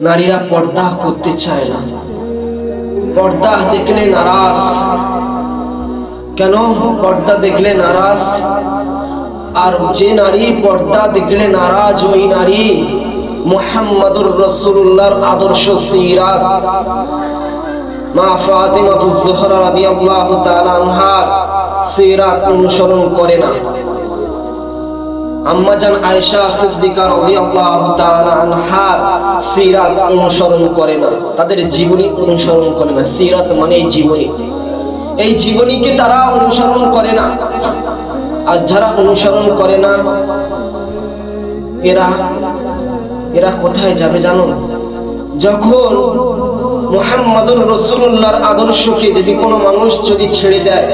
নারীরা পর্দা করতে চায় না। পর্দা দেখলে নারাজ। কেন? পর্দা দেখলে নারাজ। আর যে নারী পর্দা দেখলে নারাজ, ওই নারী মোহাম্মদুর রসুল্লাহর আদর্শ সিরাত। মা ফাতিমাতুজ জোহরা রাদিয়াল্লাহু তাআলা আনহার সিরাত অনুসরণ করে না। আম্মাজান আয়েশা সিদ্দিকা রাদিয়াল্লাহু তাআলা আনহার সিরাত অনুসরণ করে না। তাদের জীবনী অনুসরণ করে না। সিরাত মানে জীবনী। এই জীবনীকে তারা অনুসরণ করে না। আর যারা অনুসরণ করে না, এরা এরা কোথায় যাবে জানো? যখন মুহাম্মাদুর রসুল্লাহর আদর্শকে যদি কোনো মানুষ যদি ছেড়ে দেয়,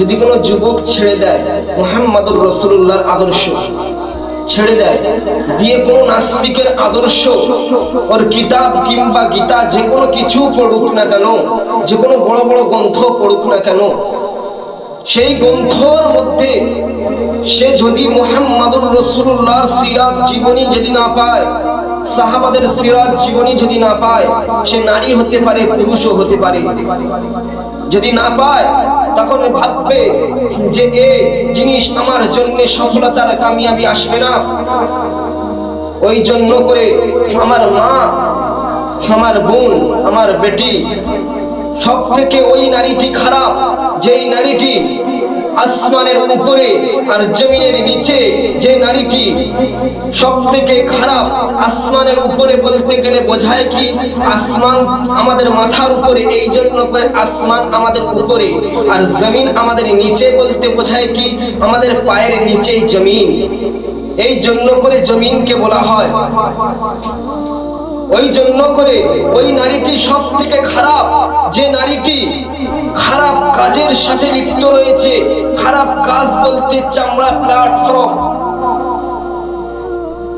যদি কোনো যুবক ছেড়ে দেয়, মুহাম্মাদুর রসুল্লাহর আদর্শ ছেড়ে দেয়, দিয়ে কোনো নাস্তিকের আদর্শ ওর কিতাব কিংবা গীতা যে কোনো কিছু পড়ুক না কেন, যে কোনো বড় বড় গ্রন্থ পড়ুক না কেন, সেই গ্রন্থর মধ্যে সে যদি মুহাম্মাদুর রসুল্লাহর সিরাত জীবনী যদি না পায় সাহাবাদের সিরাত জীবনী যদি না পায়, সে নারী হতে পারে, পুরুষও হতে পারে। যদি না পায়, তখন ভাববে যে এ জিনিস আমার জন্য সফলতার কামিয়াবি আসবে না। ওই জন্য করে আমার মা, আমার বোন, আমার বেটি সব থেকে ওই নারীটি খারাপ, যেই নারীটি আসমানের উপরে আর জমিনের নিচে যে নারীটি সব থেকে খারাপ আসমানের উপরে বলতে গেলে বোঝায় কি? আসমান আমাদের মাথার উপরে, এই জন্য করে আসমান আমাদের উপরে। আর জমিন আমাদের নিচে বলতে বোঝায় কি? আমাদের পায়ের নিচেই জমিন। এই জন্য করে জমিনকে বলা হয় ওই জন্য করে ওই নারীটি সব থেকে খারাপ। যে নারীটি খারাপ কাজের সাথে লিপ্ত রয়েছে, খারাপ কাজ বলতে চামড়া প্ল্যাটফর্ম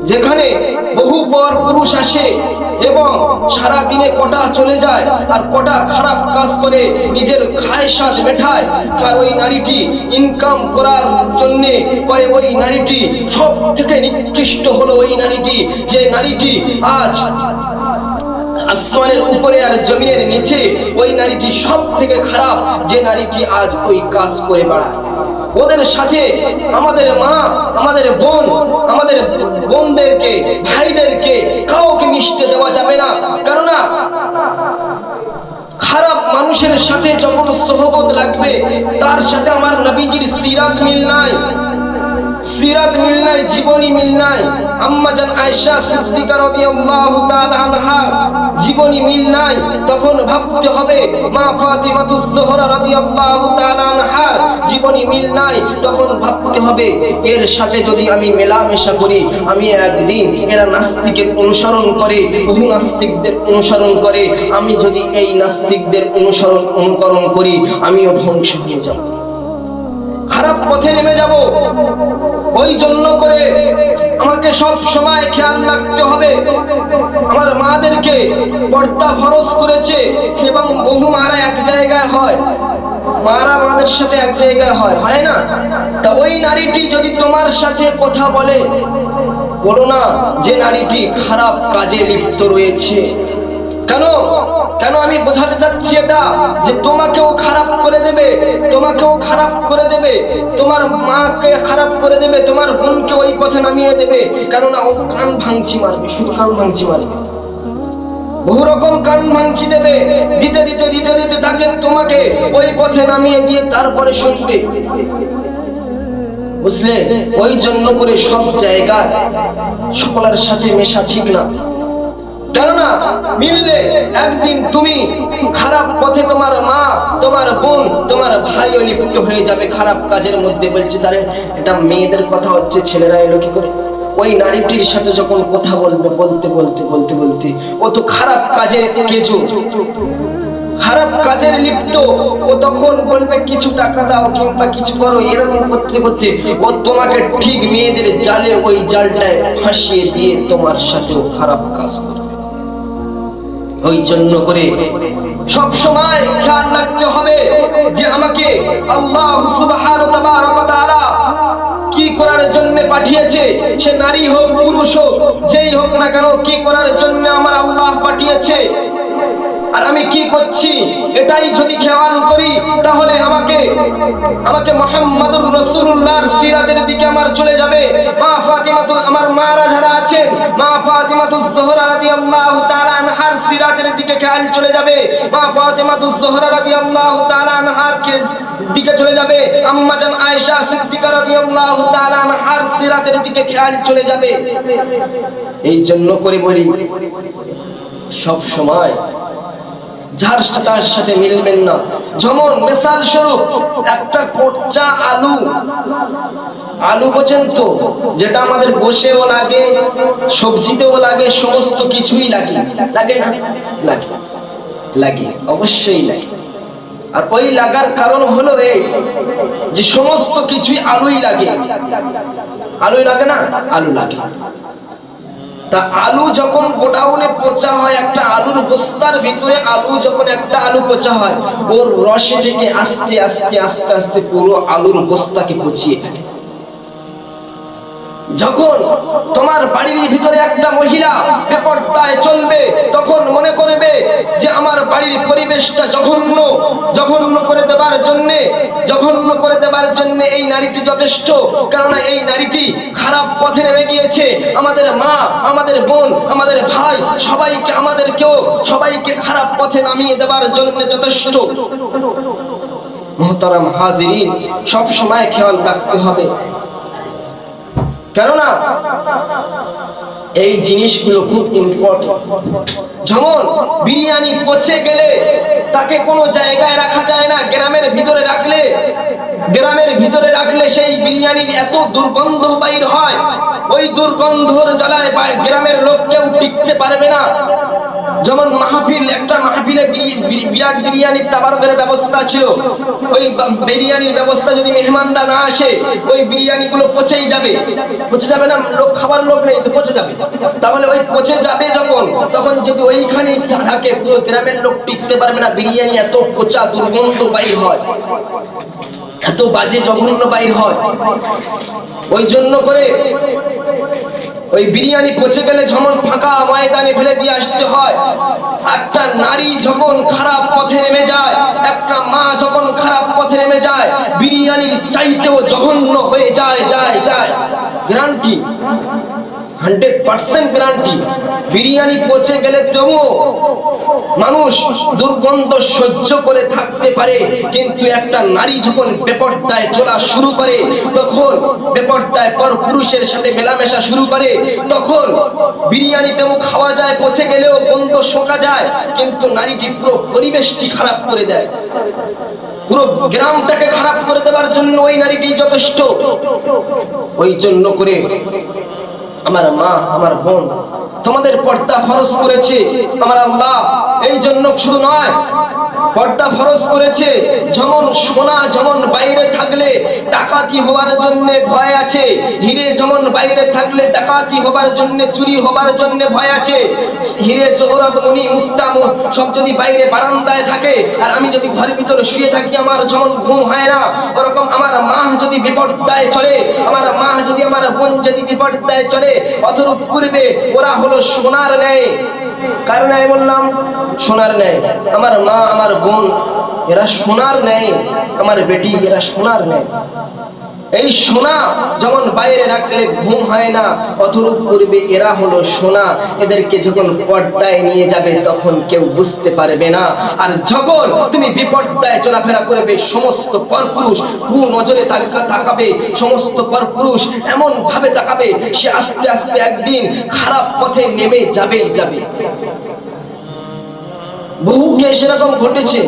যেখানে বহু পর পুরুষ আসে এবং সারা দিনে কটা চলে যায় আর কটা খারাপ কাজ করে, নিজের খায় স্বাদ মেঠায় আর ওই নারীটি ইনকাম করার জন্য করে ওই নারীটি সব থেকে নিকৃষ্ট হলো ওই নারীটি। যে নারীটি আজ আসমানের উপরে আর জমিনের নিচে, ওই নারীটি সব থেকে খারাপ, যে নারীটি আজ ওই কাজ করে বেড়ায়। ওদের সাথে আমাদের মা, আমাদের বোন, আমাদের বোনদেরকে, ভাইদেরকে কাউকে মিশতে দেওয়া যাবে না। কেননা, খারাপ মানুষের সাথে যখন সহবত লাগবে, তার সাথে আমার নবীজির সিরাত মিল নাই। সিরাত মিল নাই জীবনী মিল নাই আম্মা জান আয়েশা সিদ্দিকা রাদিয়াল্লাহু তাআলা আনহা, জীবনী মিল নাই তখন ভাবতে হবে, মা ফাতিমাতুজ জোহরা রাদিয়াল্লাহু তাআলা আনহার জীবনী মিল নাই তখন ভাবতে হবে, এর সাথে যদি আমি মেলামেশা করি, আমি একদিন এরা নাস্তিকের অনুসরণ করে, বহু নাস্তিকদের অনুসরণ করে, আমি যদি এই নাস্তিকদের অনুসরণ, অনুকরণ করি, আমিও ধ্বংস হয়ে যাব। খারাপ পথে নেমে যাব। ওই জন্য করে আমাকে সব সময় খেয়াল রাখতে হবে। আমার মাদেরকে পর্দা ফরজ করেছে এবং বহু মারা এক জায়গায় হয়। মারা মাদের সাথে এক জায়গায় হয় হয় না? তা ওই নারীটি যদি তোমার সাথে কথা বলে, বলো না যে নারীটি খারাপ কাজে লিপ্ত রয়েছে। কেন? কেন আমি বোঝাতে চাচ্ছি এটা? যে তোমাকেও খারাপ করে দেবে, তোমাকেও খারাপ করে দেবে, তোমার মাকে খারাপ করে দেবে, তোমার বোনকে ওই পথে নামিয়ে দেবে। কেননা ও কান ভাঙছি মারবে, শুধু কান ভাঙছি মারবে। বহু রকম কান ভাঙছি দেবে, দিতে দিতে দিতে দিতে তাকে তোমাকে ওই পথে নামিয়ে দিয়ে তারপরে শুনবে বুঝলে? ওই জন্য করে সব জায়গায় সকলের সাথে মেশা ঠিক না। কেননা মিললে একদিন তুমি খারাপ পথে তোমার মা, তোমার বোন, তোমার ভাইও লিপ্ত হয়ে যাবে খারাপ কাজের মধ্যে বলছে তারে এটা মেয়েদের কথা হচ্ছে, ছেলেরা এলো কি করে? ওই নারীটির সাথে যখন কথা বলবে, বলতে বলতে বলতে বলতে, ও তো খারাপ কাজে কেঁচো। খারাপ কাজের লিপ্ত, ও তখন বলবে, কিছু টাকা দাও কিংবা কিছু করো। এরকম করতে করতে, ও তোমাকে ঠিক মেয়েদের জালে ওই জালটায় ফাঁসিয়ে দিয়ে তোমার সাথেও খারাপ কাজ করবে। ওই জন্য করে সব সময় খেয়াল রাখতে হবে যে আমাকে আল্লাহ কি করার জন্য পাঠিয়েছে? সে নারী হোক, পুরুষ হোক, যেই হোক না কেন, কি করার জন্য আমার আল্লাহ বানিয়েছে আর আমি কি করছি? এটাই যদি খেয়াল করি, তাহলে আমাকে আমাকে মোহাম্মদুর রসুল্লাহর সিরাতের দিকে আমার চলে যাবে। মা ফাতিমাতু আমার মারা যারা আছেন, মা ফাতিমাতুজ জোহরা রাদিয়াল্লাহু তাআলা আনহার সিরাতের দিকে খেয়াল চলে যাবে। মা ফাতিমাতুজ জোহরা রাদিয়াল্লাহু তাআলা আনহার কে- দিকে চলে যাবে। আম্মা জান আয়েশা সিদ্দিকা রাদিয়াল্লাহু তাআলা আনহার সিরাতের দিকে খেয়াল চলে যাবে। এই জন্য করে বলি, সব সময় যার তার সাথে মিলবেন না। যেমন মিসাল স্বরূপ, একটা পচা আলু। আলু বোঝেন তো, যেটা আমাদের বসেও লাগে, সবজিতেও লাগে, সমস্ত কিছুই লাগে। লাগে লাগে। লাগে, অবশ্যই লাগে। আর ওই লাগার কারণ হলো এই যে সমস্ত কিছুই আলুই লাগে। আলুই লাগে না? আলু লাগে। তা আলু যখন গোডাউনে পচা হয়, একটা আলুর বস্তার ভিতরে আলু যখন একটা আলু পচা হয়, ওর রসে থেকে আস্তে আস্তে আস্তে আস্তে পুরো আলুর বস্তাকে পচিয়ে থাকে যখন তোমার বাড়ির ভিতরে একটা মহিলা বেপরদায় চলবে, তখন মনে বাড়ির পরিবেশটা জঘন্য জঘন্য করে দেবার জন্য, জঘন্য করে দেবার জন্য এই নারীটি যথেষ্ট। কারণ এই নারীটি খারাপ পথে নেমে গিয়েছে। আমাদের মা, আমাদের বোন, আমাদের ভাই সবাইকে, আমাদেরকেও সবাইকে খারাপ পথে নামিয়ে দেবার জন্য যথেষ্ট। মোহতারাম হাজিরিন, সব সময় খেয়াল রাখতে হবে। কেননা এই জিনিসগুলো খুব ইম্পর্টেন্ট যেমন বিরিয়ানি পচে গেলে তাকে কোনো জায়গায় রাখা যায় না, গ্রামের ভিতরে রাখলে, গ্রামের ভিতরে রাখলে সেই বিরিয়ানির এত দুর্গন্ধ বাইর হয়। ওই দুর্গন্ধর জ্বালায় গ্রামের লোক কেউ টিকতে পারবে না। যেমন মাহফিল, একটা মাহফিলে বিরাট বিরিয়ানির তাবারকের ব্যবস্থা ছিল। ওই বিরিয়ানির ব্যবস্থা যদি মেহমানরা না আসে, ওই বিরিয়ানি গুলো পচেই যাবে। পচে যাবে না, লোক, খাবার লোক নেই, তো পচে যাবে। তাহলে ওই পচে যাবে যখন, তখন যদি ওইখানে থাকে, পুরো গ্রামের লোক টিকতে পারবে না, বিরিয়ানি এত পচা, দুর্গন্ধ বাইর হয়। এত বাজে জঘন্য বাইর হয়। ওই জন্য করে ওই বিরিয়ানি পচে গেলে যেমন ফাঁকা ময়দানে ফেলে দিয়ে আসতে হয়, একটা নারী যখন খারাপ পথে নেমে যায়, একটা মা যখন খারাপ পথে নেমে যায়, বিরিয়ানির চাইতেও জঘন্য হয়ে যায় যায় যায়। Guarantee? Hundred percent guarantee. Biryani পচে গেলে তবুও মানুষ দুর্গন্ধ সহ্য করে থাকতে পারে, কিন্তু একটা নারী যখন বেপর্দায় চলা শুরু করে, তখন বেপর্দায় পর পুরুষের সাথে মেলামেশা শুরু করে, তখন বিরিয়ানি তেমন খাওয়া যায়, পচে গেলেও গন্ধ শোকা যায়, কিন্তু নারীটি পুরো পরিবেশটি খারাপ করে দেয়। পুরো গ্রামটাকে খারাপ করে দেওয়ার জন্য ওই নারীটি যথেষ্ট। ওই জন্য করে আমার মা, আমার বোন, তোমাদের পর্দা ফরজ করেছে আমার আল্লাহ। এই জন্য শুধু নয়, পর্দা ফরজ করেছে, যেমন সোনা, যেমন বাইরে থাকলে ডাকাতি হবার জন্য ভয় আছে। হিরে যেমন বাইরে থাকলে ডাকাতি হবার জন্য, চুরি হবার জন্য ভয় আছে। হিরে জহরত মণি মুক্তা সব যদি বাইরে বারান্দায় থাকে, আর আমি যদি ঘরের ভিতরে শুয়ে থাকি, আমার যেমন ঘুম হয় না, ওরকম আমার মা যদি বিপর্দায় চলে, আমার মা যদি আমার বোন যদি বিপর্দায় চলে অথরূপ পূর্বে ওরা হলো সোনার ন্যায়। কার আমি বললাম, সোনার নেয় আমার মা, আমার বোন, এরা সোনার নেয় আমার বেটি, এরা সোনার ন্যায় এই সোনা যেমন বাইরে রাখলে ঘুম হয় না অথরূপ পূর্বে এরা হলো সোনা। এদেরকে যখন পর্দায় নিয়ে যাবে, তখন কেউ বুঝতে পারবে না। আর যখন তুমি বিপর্দায় চলাফেরা করবে, সমস্ত পরপুরুষ কু নজরে তাকা- তাকাবে, সমস্ত পরপুরুষ এমন ভাবে তাকাবে, সে আস্তে আস্তে একদিন খারাপ পথে নেমে যাবেই যাবে। বহু বহুকে সেরকম ঘটেছে।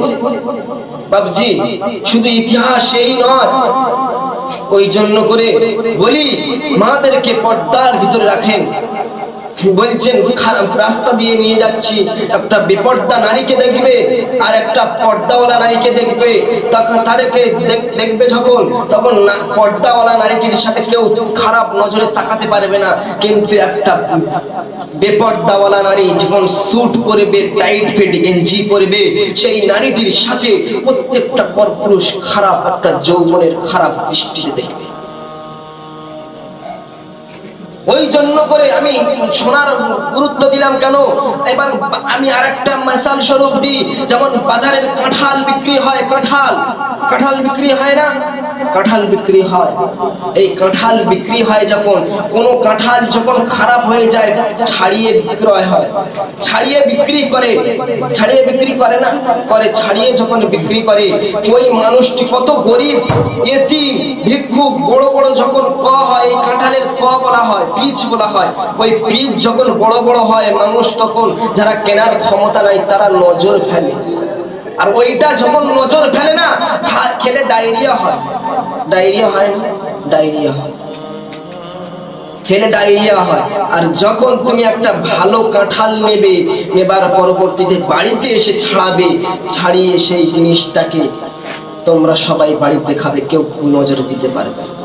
বাবজি শুধু ইতিহাস এই নয় ওই জন্য করে বলি মাদেরকে পর্দার ভিতরে রাখেন। বলছেন খারাপ রাস্তা দিয়ে নিয়ে যাচ্ছি। একটা বেপর্দা নারীকে দেখবে আর একটা পর্দাওয়ালা নারীকে দেখবে। তখন তাদেরকে দেখবে যখন, তখন পর্দাওয়ালা নারীটির সাথে কেউ খারাপ নজরে তাকাতে পারবে না। কিন্তু একটা বেপর্দাওয়ালা নারী যখন স্যুট পরবে, টাইট ফিট গেঞ্জি পরবে, সেই নারীটির সাথে প্রত্যেকটা পরপুরুষ খারাপ, একটা যৌবনের খারাপ দৃষ্টিতে দেখবে। ওই জন্য করে আমি সোনার গুরুত্ব দিলাম কেন? এবার আমি আরেকটা মেসাল স্বরূপ দিই। যেমন বাজারের কাঁঠাল বিক্রি হয়, কাঁঠাল। কাঁঠাল বিক্রি হয় না? কাঁঠাল বিক্রি হয়। এই কাঁঠাল বিক্রি হয় যখন, কোনো কাঁঠাল যখন খারাপ হয়ে যায়, ছাড়িয়ে বিক্রয় হয়। ছাড়িয়ে বিক্রি করে, ছাড়িয়ে বিক্রি করে না, করে ছাড়িয়ে যখন বিক্রি করে, ওই মানুষটি কত গরিব, এতিম, ভিক্ষুক, বড় বড় যখন ক হয়, এই কাঁঠালের ক বলা হয় পিচ বলা হয়, ওই পিচ যখন বড় বড় হয়, মানুষ তখন যারা কেনার ক্ষমতা নাই, তারা নজর ফেলে। আর ওইটা যখন নজর ফেলে না খেলে ডায়রিয়া হয়। ডায়রিয়া হয় না ডায়রিয়া হয় খেলে ডায়রিয়া হয় আর যখন তুমি একটা ভালো কাঁঠাল নেবে, নেবার পরবর্তীতে বাড়িতে এসে ছাড়াবে, ছাড়িয়ে সেই জিনিসটাকে তোমরা সবাই বাড়িতে খাবে, কেউ নজরে দিতে পারবে।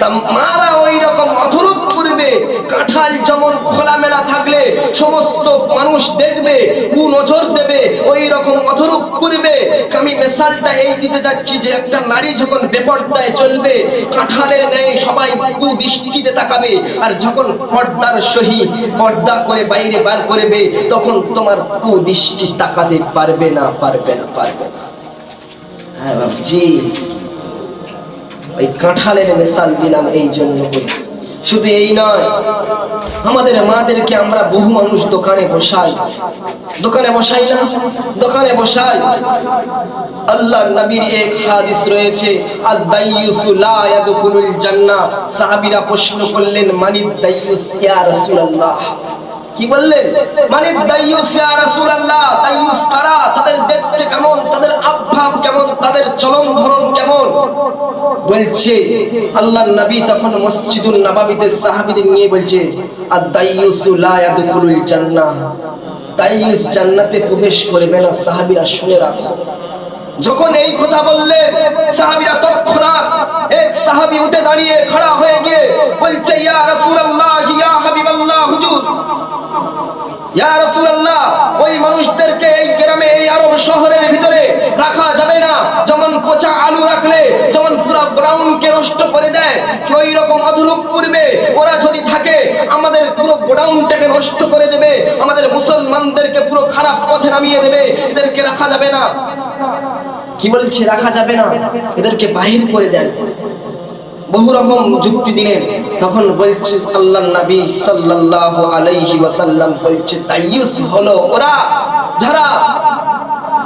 তা মারা ওই রকম অধরূপ করবে কাঁঠাল যেমন খোলামেলা থাকলে সমস্ত মানুষ দেখবে, কু নজর দেবে ওই রকম অধরূপ করবে আমি মেসালটা এই দিতে যাচ্ছি যে একটা নারী যখন বেপর্দায় চলবে, কাঁঠালের ন্যায় সবাই কুদৃষ্টিতে তাকাবে, আর যখন পর্দার সহি পর্দা করে বাইরে বার করবে, তখন তোমার কুদৃষ্টি তাকাতে পারবে না পারবে না পারবে না। হ্যাঁ ওই কাঁঠালের মেশাল দিলাম এই জন্য করে। শুধু এই নয়, আমাদের মাদেরকে আমরা বহু মানুষ দোকানে বসাই। দোকানে বসাই না দোকানে বসাই। আল্লাহ নবীর এক হাদিস রয়েছে আল দাইয়ুসু লা ইয়াদখুলুল জান্নাহ। সাহাবীরা প্রশ্ন করলেন মানিদ দাইয়ুস ইয়া রাসূলুল্লাহ? কি বললেন? মানে দাইয়ুস ইয়া রাসূলুল্লাহ, দাইয়ুস কারা? তাদের দেখতে কেমন? তাদের আভাব কেমন? তাদের চলন ধরন বলছে, আল্লাহর নবী তখন মসজিদুল নববীতে সাহাবীদের নিয়ে বলছে আর দাইয়ুসু লা ইয়াদখুলুল জান্নাহ। দাইয়ুস জান্নাতে প্রবেশ করবে না সাহাবীরা শুনে রাখো। যখন এই কথা বললেন সাহাবীরা তৎক্ষণাৎ এক সাহাবী উঠে দাঁড়িয়ে খাড়া হয়ে গিয়ে বলছে, ইয়া রাসূলুল্লাহ, ইয়া হাবিবাল্লাহ, হুজুর। ওই মানুষদেরকে এই গ্রামে, এই শহরের ভিতরে রাখা যাবে না। যেমন আলু রাখলে, যেমন পুরো নষ্ট করে দেয় ওই রকম যদি থাকে, আমাদের পুরো গোডাউনটাকে নষ্ট করে দেবে, আমাদের মুসলমানদেরকে পুরো খারাপ পথে নামিয়ে দেবে, এদেরকে রাখা যাবে না। কি বলছে? রাখা যাবে না। এদেরকে বাহির করে দেন। বহু রকম যুক্তি দিলেন। তখন বলছে আল্লাহ নবী সাল্লাল্লাহু আলাইহি ওয়াসাল্লাম বলছে, তাইয়ুস হলো ওরা যারা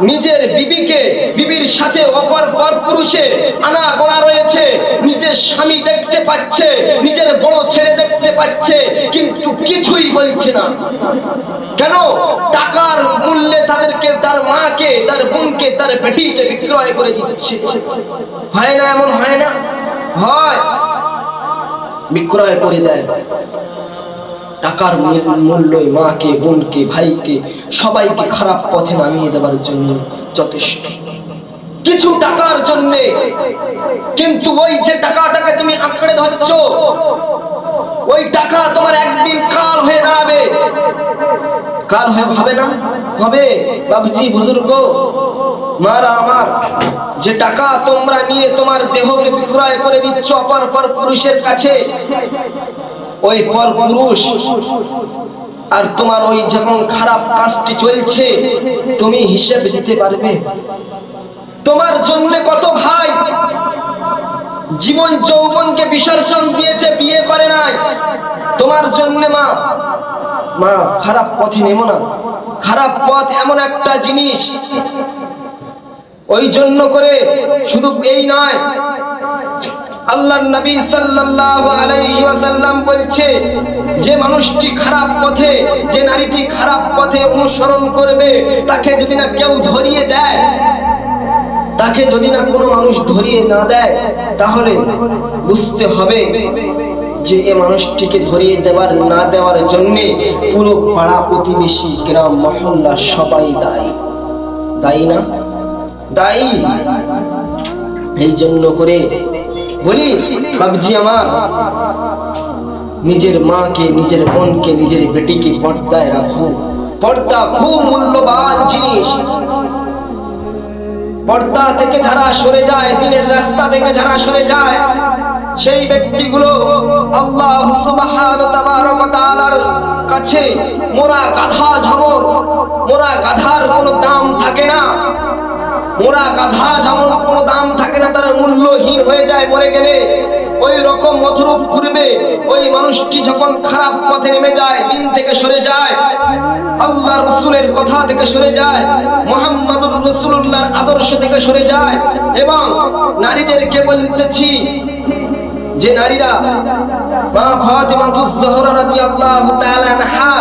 নিজের বিবিকে, বিবির সাথে অপর পর পুরুষের আনা গোনা রয়েছে, নিজের স্বামী দেখতে পাচ্ছে, নিজের বড় ছেলে দেখতে পাচ্ছে, কিন্তু কিছুই বলছে না। কেন? টাকার মূল্যে তাদেরকে, তার মাকে, তার বোনকে, তার বেটিকে বিক্রয় করে দিচ্ছে। হয় না এমন হয় না? হয়। বিক্রয় করে দেয়। টাকার মূল- মূল্যই মাকে, বোনকে, ভাইকে, সবাইকে খারাপ পথে নামিয়ে দেওয়ার জন্য যথেষ্ট। কিছু টাকার জন্যে। কিন্তু ওই যে টাকাটাকে তুমি আঁকড়ে ধরছ, ওই টাকা তোমার একদিন কাল হয়ে দাঁড়াবে। কাল হয়ে হবে না? হবে? বাবুজি, বুজুর্গ। মারা আমার, যে টাকা তোমরা নিয়ে তোমার দেহকে বিক্রয় করে দিচ্ছ অপর পর পুরুষের কাছে, ওই পর পুরুষ, আর তোমার ওই যখন খারাপ কাজটি চলছে, তুমি হিসেব দিতে পারবে। তোমার জন্য কত ভাই জীবন যৌবনকে বিসর্জন দিয়েছে, বিয়ে করে নাই। তোমার জন্য মা মা, খারাপ পথে নেমো না। খারাপ পথ এমন একটা জিনিস ওই জন্য করে শুধু এই নয়, আল্লাহর নবী সাল্লাল্লাহু আলাইহি ওয়াসাল্লাম বলছে, যে মানুষটি খারাপ পথে, যে নারীটি খারাপ পথে অনুসরণ করবে, তাকে যদি না কেউ ধরিয়ে দেয়, তাকে যদি না কোনো মানুষ ধরিয়ে না দেয়, তাহলে বুঝতে হবে যে এ মানুষটিকে ধরিয়ে দেওয়ার না দেওয়ার জন্য পুরো পাড়া প্রতিবেশী গ্রাম, মহল্লা সবাই দায়ী। দায়ী না? দায়ী। এই জন্য করে বলি বাবজি আমার, নিজের মাকে, নিজের বোনকে, নিজের বেটিকে পর্দায় রাখো। পর্দা খুব মূল্যবান জিনিস। পর্দা থেকে যারা সরে যায়, দিনের রাস্তা থেকে যারা সরে যায়, সেই ব্যক্তিগুলো আল্লাহ কাছে মোরা গাধা ঝমর মোরা গাধার কোনো দাম থাকে না। মোরা গাধা যেমন কোনো দাম থাকে না, তার মূল্যহীন হয়ে যায় মরে গেলে। ওই রকম মথরূপ পূর্বে ওই মানুষটি যখন খারাপ পথে নেমে যায়, দিন থেকে সরে যায়, আল্লাহ রসুলের কথা থেকে সরে যায়, মোহাম্মদুর রসুল্লাহর আদর্শ থেকে সরে যায়, এবং নারীদেরকে বলতেছি যে নারীরা, মা ফাতিমাতুজ জোহরা রাদিয়াল্লাহু তাআলা আনহা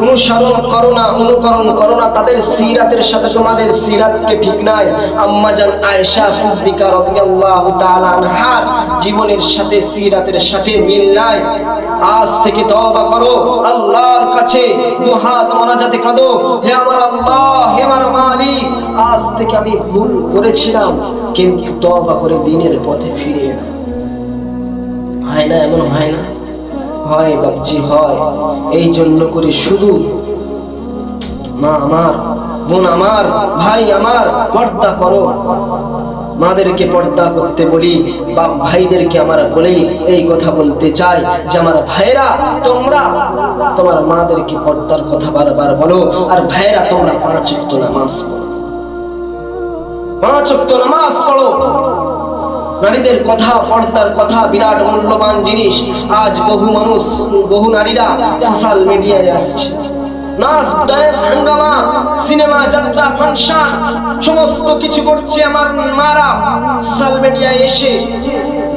অনুসরণ করো না, অনুকরণ করো না। তাদের সিরাতের সাথে তোমাদের সিরাতকে ঠিক নাই। আম্মাজান আয়েশা সিদ্দিকা রাদিয়াল্লাহু তাআলা আনহার জীবনের সাথে সিরাতের সাথে মিল নাই। আজ থেকে তওবা করো, আল্লাহর কাছে দুহাত মোনাজাতে কাঁদো। হে আমার আল্লাহ, হে আমার মালিক, আজ থেকে আমি ভুল করেছিলাম, কিন্তু তওবা করে দিনের পথে ফিরে হয় না, এমন হয় না? হয় বাপজি, হয়। এই জন্য করে শুধু মা আমার, বোন আমার, ভাই আমার পর্দা করো। মাদেরকে পর্দা করতে বলি বা ভাইদেরকে আমরা বলি, এই কথা বলতে চাই যে আমার ভাইরা তোমরা তোমার মাদেরকে পর্দার কথা বারবার বলো, আর ভাইরা তোমরা পাঁচ নামাজ পড়ো। পাঁচ নামাজ পড়ো। নারীদের কথা, পর্দার কথা বিরাট মূল্যবান জিনিস। আজ বহু মানুষ, বহু নারীরা সোশ্যাল মিডিয়ায় আসছে। নাচ ডান্স হাঙ্গামা সিনেমা যাত্রা ফাংশন সমস্ত কিছু করছে আমার মারা। সোশ্যাল মিডিয়ায় এসে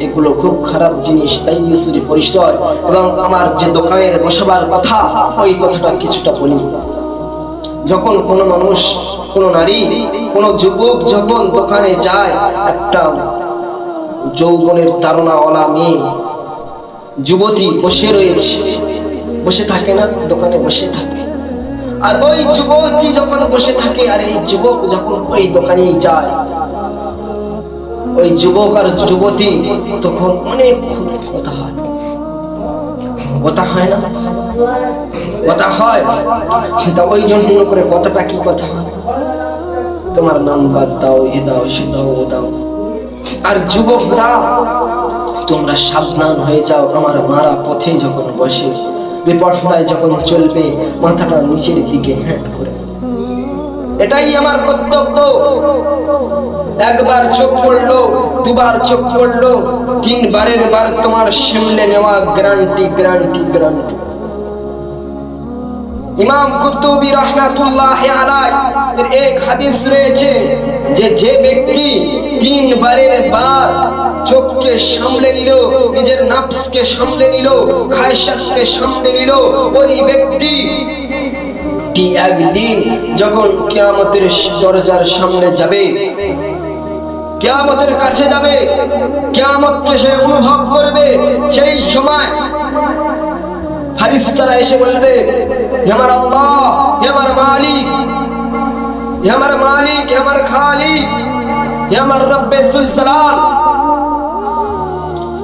এগুলো খুব খারাপ জিনিস, তাই ইউসুরি পরিচয় এবং আমার যে দোকানের বসাবার কথা, ওই কথাটা কিছুটা বলি। যখন কোনো মানুষ, কোনো নারী, কোনো যুবক যখন দোকানে যায়, একটা যৌবনের তারণাওয়ালা মেয়ে। যুবতী বসে রয়েছে। বসে থাকে না? দোকানে বসে থাকে। আর ওই যুবতী যখন বসে থাকে, আর এই যুবক যখন ওই দোকানে যায়, ওই যুবক আর যুবতী তখন অনেক কথা হয়। কথা হয় না? কথা হয়? তা ওই জন্য করে কথাটা কি কথা? তোমার বাদ দাও, এ দাও, সে দাও, ও দাও। আর যুবকরা, তোমরা সাবধান হয়ে যাও আমার মারা পথে যখন বসে। বিপর্দায় যখন চলবে, মাথাটা নিচের দিকে হ্যাট করে। এটাই আমার কর্তব্য। একবার চোখ পড়ল, দুবার চোখ পড়ল, তিনবারের বার তোমার সামনে নেওয়া গ্যারান্টি গ্যারান্টি গ্যারান্টি। ইমাম কুতুবি রহমাতুল্লাহ আলাই এর এক হাদিস রয়েছে যে যে ব্যক্তি তিনবারের বার চোখকে সামলে নিল, নিজের নাফসকে সামলে নিল খায়সাতকে সামলে নিল, ওই ব্যক্তি কি একদিন যখন কিয়ামতের দরজার সামনে যাবে, কিয়ামতের কাছে যাবে, কিয়ামতকে সে অনুভব করবে, সেই সময় ফারিস্তারা এসে বলবে আমার আল্লাহ আমার মালিক আমার মালিক আমার হে আমার রব্বে সুলসালাম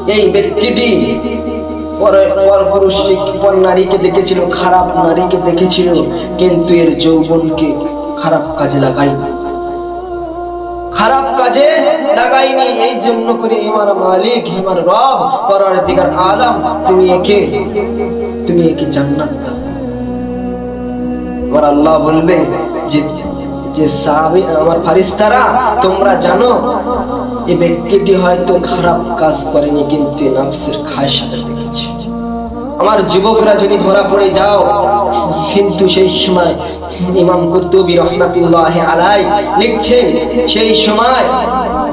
এই ব্যক্তিটি খারাপ কাজে লাগাইনি এই জন্য করে মালিক তুমি একে আল্লাহ বলবে যে যে সাহাবী, আমার ফারিস্তারা তোমরা জানো, এই ব্যক্তিটি হয়তো খারাপ কাজ করেনি, কিন্তু নফসের খায়ের সাথে দেখেছে। আমার যুবকরা যদি ধরা পড়ে যাও, কিন্তু সেই সময় ইমাম কুরতুবি রহমাতুল্লাহ আলাই লিখছেন, সেই সময়,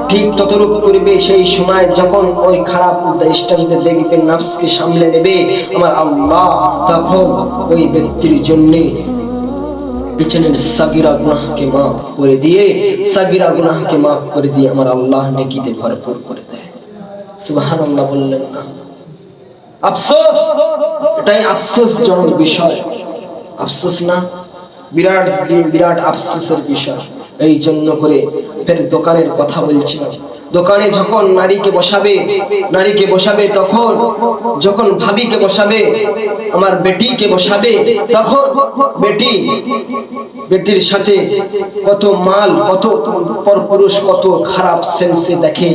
ঠিক ততরূপ করবে সেই সময় যখন ওই খারাপ দৃষ্টান্তে দেখবে, নফসকে সামলে নেবে, আমার আল্লাহ তখন ওই ব্যক্তির জন্যে পিছনের সাগিরা গুনাহকে মাফ করে দিয়ে, সাগিরা গুনাহকে মাফ করে দিয়ে আমার আল্লাহ নেকিতে ভরপুর করে দেয়। সুবহানাল্লাহ বললেন না। আফসোস! এটাই আফসোসজনক বিষয়। আফসোস না, বিরাট বিরাট আফসোসের বিষয়। এই জন্য করে ফের দোকানের কথা বলছিলাম। দোকানে যখন নারীকে বসাবে নারীকে বসাবে তখন যখন ভাবিকে বসাবে, আমার বেটিকে বসাবে, তখন বেটি, বেটির সাথে কত মাল, কত পরপুরুষ, কত খারাপ সেন্সে দেখে